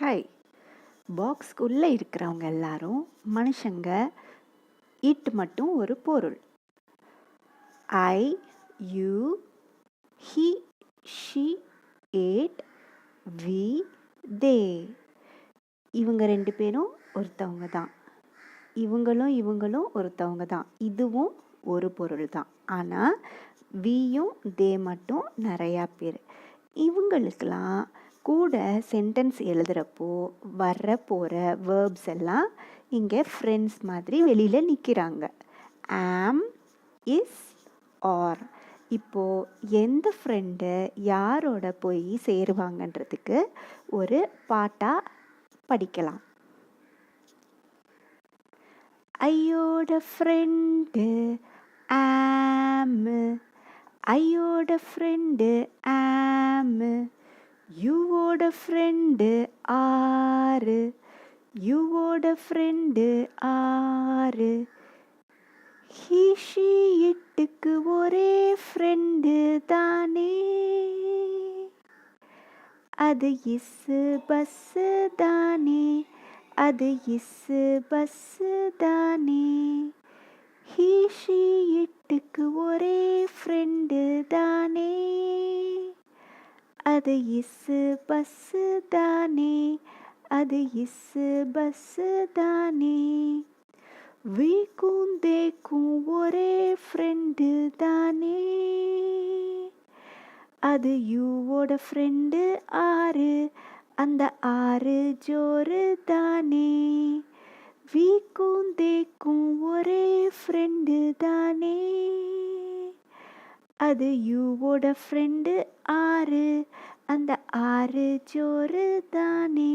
Hi பாக்ஸ்க்குள்ளே இருக்கிறவங்க எல்லாரும் மனுஷங்க இட் மட்டும் ஒரு பொருள். I you he she it we they. இவங்க ரெண்டு பேரும் ஒருத்தவங்க தான். இவங்களும் இவங்களும் ஒருத்தவங்க தான். இதுவும் ஒரு பொருள் தான். ஆனால் வியும் தே மட்டும் நிறையா பேர். இவங்களுக்கெல்லாம் கூட சென்டென்ஸ் எழுதுகிறப்போ வர்ற போகிற வேர்ப்ஸ் எல்லாம் இங்கே ஃப்ரெண்ட்ஸ் மாதிரி வெளியில் நிற்கிறாங்க ஆம் இஸ் ஆர் இப்போது எந்த ஃப்ரெண்டு யாரோட போய் சேருவாங்கன்றதுக்கு ஒரு பாட்டாக படிக்கலாம். ஐயோட ஃப்ரெண்டு ஆமு ஐயோட ஃப்ரெண்டு ஆமு ஃப்ரெண்டு ஆறு. யுவோட ஃப்ரெண்டு ஆறு. ஹீஷி இட்டுக்கு ஒரே ஃப்ரெண்டு தானே. அது இஸ்ஸு பஸ்ஸு தானே. அது இஸ்ஸு பஸ்ஸு தானே. ஹீஷி இட்டுக்கு ஒரே ஃப்ரெண்டு தானே. அது இசு பஸ்ஸு தானே அது இசு பஸ்ஸு தானே. வீக்கும் தேக்கும் ஒரே ஃப்ரெண்டு தானே. அது யூவோட ஃப்ரெண்டு ஆறு அந்த ஆறு ஜோறு தானே. வீக்கும் தேக்கும் ஒரே ஃப்ரெண்டு தானே. அது யூவோட ஃப்ரெண்டு ஆறு. அந்த ஆறு ஜோறு தானே